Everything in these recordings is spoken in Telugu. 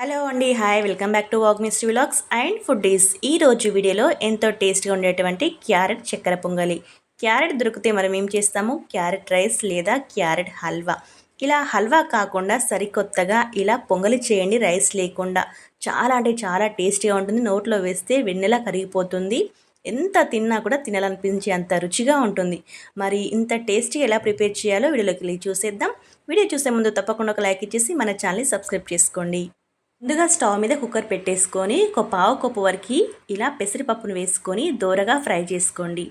హలో అండి hi welcome back to walk mystery vlogs and food foodies. ఈ రోజు వీడియోలో ఎంతో టేస్ట్గా ఉండేటువంటి క్యారెట్ చక్కెర పొంగలి. క్యారెట్ దొరికితే మనం ఏం చేస్తాము? క్యారెట్ రైస్ లేదా క్యారెట్ హల్వా. ఇలా హల్వా కాకుండా సరికొత్తగా ఇలా పొంగలి చేయండి రైస్ లేకుండా. చాలా అంటే చాలా టేస్టీగా ఉంటుంది. నోట్లో వేస్తే వెన్నెలా కరిగిపోతుంది. ఎంత తిన్నా కూడా తినాలనిపించే అంత రుచిగా ఉంటుంది. మరి ఇంత టేస్టీ ఎలా ప్రిపేర్ చేయాలో వీడియోలోకి వెళ్ళి చూసేద్దాం. వీడియో చూసే ముందు తప్పకుండా ఒక లైక్ ఇచ్చేసి మన ఛానల్ని సబ్స్క్రైబ్ చేసుకోండి. ముందుగా స్టవ్ మీద కుక్కర్ పెట్టేసుకొని ఒక పావు కప్పు వరకు ఇలా పెసరపప్పును వేసుకొని దోరగా ఫ్రై చేసుకోండి.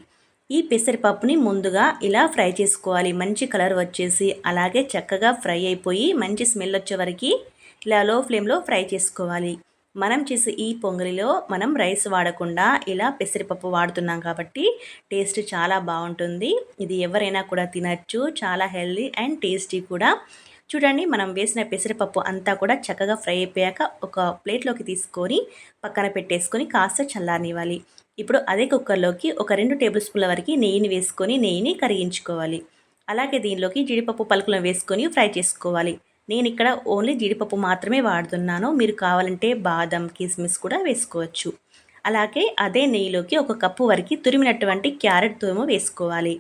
ఈ పెసరపప్పుని ముందుగా ఇలా ఫ్రై చేసుకోవాలి. మంచి కలర్ వచ్చేసి అలాగే చక్కగా ఫ్రై అయిపోయి మంచి స్మెల్ వచ్చే వరకు ఇలా లో ఫ్లేమ్లో ఫ్రై చేసుకోవాలి. మనం చేసే ఈ పొంగలిలో మనం రైస్ వాడకుండా ఇలా పెసరపప్పు వాడుతున్నాం కాబట్టి టేస్ట్ చాలా బాగుంటుంది. ఇది ఎవరైనా కూడా తినచ్చు. చాలా హెల్దీ అండ్ టేస్టీ కూడా. చూడండి మనం వేసిన పెసరపప్పు అంతా కూడా చక్కగా ఫ్రై అయిపోయాక ఒక ప్లేట్లోకి తీసుకొని పక్కన పెట్టేసుకొని కాస్త చల్లారనివ్వాలి. ఇప్పుడు అదే కుక్కర్లోకి ఒక రెండు టేబుల్ స్పూన్ల వరకు నెయ్యిని వేసుకొని నెయ్యిని కరిగించుకోవాలి. అలాగే దీనిలోకి జీడిపప్పు పలుకులను వేసుకొని ఫ్రై చేసుకోవాలి. నేను ఇక్కడ ఓన్లీ జీడిపప్పు మాత్రమే వాడుతున్నాను. మీరు కావాలంటే బాదం కిస్మిస్ కూడా వేసుకోవచ్చు. అలాగే అదే నెయ్యిలోకి ఒక కప్పు వరకు తురిమినటువంటి క్యారెట్ తురుము వేసుకోవాలి.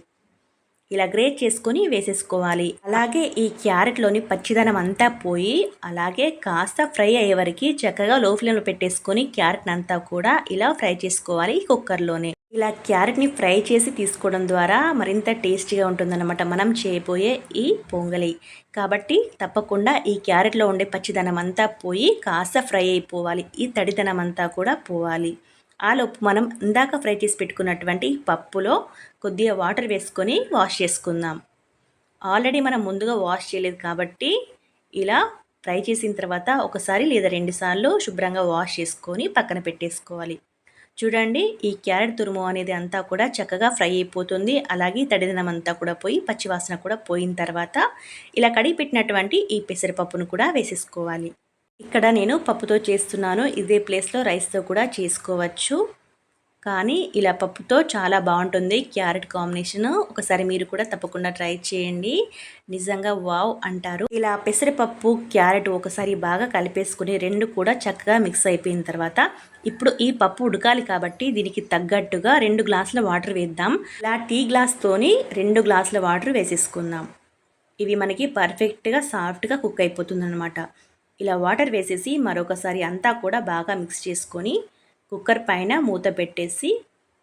ఇలా గ్రేట్ చేసుకొని వేసేసుకోవాలి. అలాగే ఈ క్యారెట్లోని పచ్చిదనం అంతా పోయి అలాగే కాస్త ఫ్రై అయ్యే వరకు చక్కగా లో ఫ్లేమ్లో పెట్టేసుకొని క్యారెట్ అంతా కూడా ఇలా ఫ్రై చేసుకోవాలి కుక్కర్లోనే. ఇలా క్యారెట్ని ఫ్రై చేసి తీసుకోవడం ద్వారా మరింత టేస్టీగా ఉంటుందన్నమాట మనం చేయబోయే ఈ పొంగలి. కాబట్టి తప్పకుండా ఈ క్యారెట్లో ఉండే పచ్చిదనం అంతా పోయి కాస్త ఫ్రై అయిపోవాలి. ఈ తడిదనం అంతా కూడా పోవాలి. ఆలోపు మనం ఇందాక ఫ్రై చేసి పెట్టుకున్నటువంటి పప్పులో కొద్దిగా వాటర్ వేసుకొని వాష్ చేసుకుందాం. ఆల్రెడీ మనం ముందుగా వాష్ చేయలేదు కాబట్టి ఇలా ఫ్రై చేసిన తర్వాత ఒకసారి లేదా రెండుసార్లు శుభ్రంగా వాష్ చేసుకొని పక్కన పెట్టేసుకోవాలి. చూడండి ఈ క్యారెట్ తురుము అనేది అంతా కూడా చక్కగా ఫ్రై అయిపోతుంది. అలాగే తడిదనం అంతా కూడా పోయి పచ్చివాసన కూడా పోయిన తర్వాత ఇలా కడిగి పెట్టినటువంటి ఈ పెసరపప్పును కూడా వేసేసుకోవాలి. ఇక్కడ నేను పప్పుతో చేస్తున్నాను. ఇదే ప్లేస్లో రైస్తో కూడా చేసుకోవచ్చు. కానీ ఇలా పప్పుతో చాలా బాగుంటుంది. క్యారెట్ కాంబినేషన్ ఒకసారి మీరు కూడా తప్పకుండా ట్రై చేయండి. నిజంగా వావ్ అంటారు. ఇలా పెసరపప్పు క్యారెట్ ఒకసారి బాగా కలిపేసుకుని రెండు కూడా చక్కగా మిక్స్ అయిపోయిన తర్వాత ఇప్పుడు ఈ పప్పు ఉడకాలి కాబట్టి దీనికి తగ్గట్టుగా రెండు గ్లాసుల వాటర్ వేద్దాం. ఇలా టీ గ్లాస్తోని రెండు గ్లాసుల వాటర్ వేసేసుకుందాం. ఇవి మనకి పర్ఫెక్ట్గా సాఫ్ట్గా కుక్ అయిపోతుంది అనమాట ఇలా వాటర్ వేసేసి మరొకసారి అంతా కూడా బాగా మిక్స్ చేసుకొని కుక్కర్ పైన మూత పెట్టేసి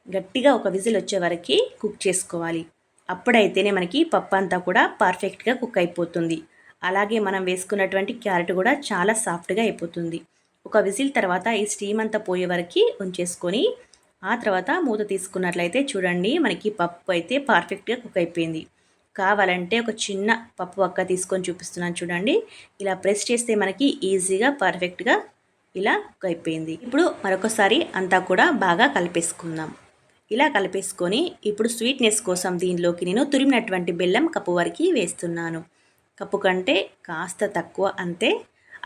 గట్టిగా ఒక విజిల్ వచ్చే వరకు కుక్ చేసుకోవాలి. అప్పుడైతేనే మనకి పప్పు అంతా కూడా పర్ఫెక్ట్గా కుక్ అయిపోతుంది. అలాగే మనం వేసుకున్నటువంటి క్యారెట్ కూడా చాలా సాఫ్ట్గా అయిపోతుంది. ఒక విజిల్ తర్వాత ఈ స్టీమ్ అంతా పోయే వరకు ఉంచేసుకొని ఆ తర్వాత మూత తీసుకున్నట్లయితే చూడండి మనకి పప్పు అయితే పర్ఫెక్ట్గా కుక్ అయిపోయింది. కావాలంటే ఒక చిన్న పప్పు వక్క తీసుకొని చూపిస్తున్నాను చూడండి. ఇలా ప్రెస్ చేస్తే మనకి ఈజీగా పర్ఫెక్ట్గా ఇలా కుక్ అయిపోయింది. ఇప్పుడు మరొకసారి అంతా కూడా బాగా కలిపేసుకుందాం. ఇలా కలిపేసుకొని ఇప్పుడు స్వీట్నెస్ కోసం దీనిలోకి నేను తురిమినటువంటి బెల్లం కప్పు వరకు వేస్తున్నాను. కప్పు కంటే కాస్త తక్కువ అంతే.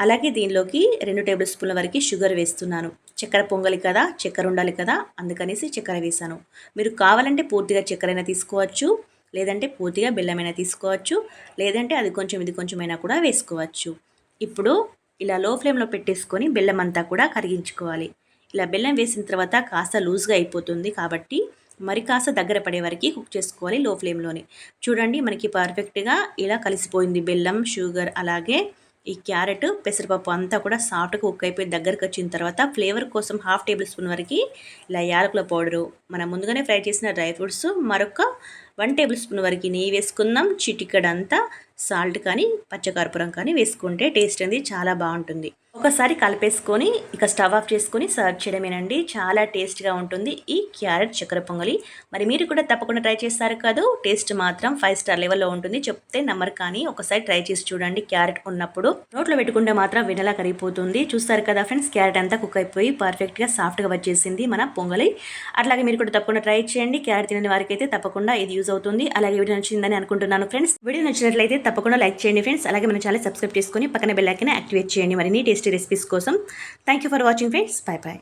అలాగే దీనిలోకి రెండు టేబుల్ స్పూన్ల వరకు షుగర్ వేస్తున్నాను. చక్కెర పొంగలి కదా చక్కెర ఉండాలి కదా అందుకనేసి చక్కెర వేసాను మీరు కావాలంటే పూర్తిగా చక్కెర తీసుకోవచ్చు. లేదంటే పూర్తిగా బెల్లమైనా తీసుకోవచ్చు లేదంటే అది కొంచెం ఇది కొంచెమైనా కూడా వేసుకోవచ్చు. ఇప్పుడు ఇలా లో ఫ్లేమ్లో పెట్టేసుకొని బెల్లం అంతా కూడా కరిగించుకోవాలి. ఇలా బెల్లం వేసిన తర్వాత కాస్త లూజ్గా అయిపోతుంది కాబట్టి మరి కాస్త దగ్గర పడే వరకు కుక్ చేసుకోవాలి లో ఫ్లేమ్లోనే. చూడండి మనకి పర్ఫెక్ట్గా ఇలా కలిసిపోయింది బెల్లం షుగర్ అలాగే ఈ క్యారెట్ పెసరపప్పు అంతా కూడా సాఫ్ట్గా కుక్ అయిపోయి దగ్గరకు వచ్చిన తర్వాత ఫ్లేవర్ కోసం హాఫ్ టేబుల్ స్పూన్ వరకు ఇలా యాలకుల పౌడరు మనం ముందుగానే ఫ్రై చేసిన డ్రై ఫ్రూట్స్ మరొక వన్ టేబుల్ స్పూన్ వరకు నెయ్యి వేసుకుందాం. చిటికడంతా సాల్ట్ కానీ పచ్చకర్పూరం కానీ వేసుకుంటే టేస్ట్ అనేది చాలా బాగుంటుంది. ఒకసారి కలిపేసుకొని ఇక స్టవ్ ఆఫ్ చేసుకొని సర్వ్ చేయడమేనండి. చాలా టేస్ట్గా ఉంటుంది. ఈ క్యారెట్ చక్కెర పొంగలి. మరి మీరు కూడా తప్పకుండా ట్రై చేస్తారు కదా. టేస్ట్ మాత్రం ఫైవ్ స్టార్ లెవెల్లో ఉంటుంది. చెప్తే నమ్మరు కానీ ఒకసారి ట్రై చేసి చూడండి క్యారెట్ ఉన్నప్పుడు. నోట్లో పెట్టుకుంటే మాత్రం వెనలా కరిగిపోతుంది. చూస్తారు కదా ఫ్రెండ్స్ క్యారెట్ అంతా కుక్ అయిపోయి పర్ఫెక్ట్గా సాఫ్ట్గా వచ్చేసింది మన పొంగలి. అట్లాగే మీరు కూడా తప్పకుండా ట్రై చేయండి. క్యారెట్ తినని వారికి అయితే తప్పకుండా ఇది యూజ్ అవుతుంది. అలాగే వీడియో నచ్చిందని అనుకుంటున్నాను ఫ్రెండ్స్. వీడియో నచ్చినట్లయితే తప్పకుండా లైక్ చేయండి ఫ్రెండ్స్. అలాగే మన ఛానల్ సబ్స్క్రైబ్ చేసుకొని పక్కన బెల్ యాక్టివేట్ చేయండి. మరిన్ని టేస్టీ రెసిపీస్ కోసం. Thank for watching friends bye bye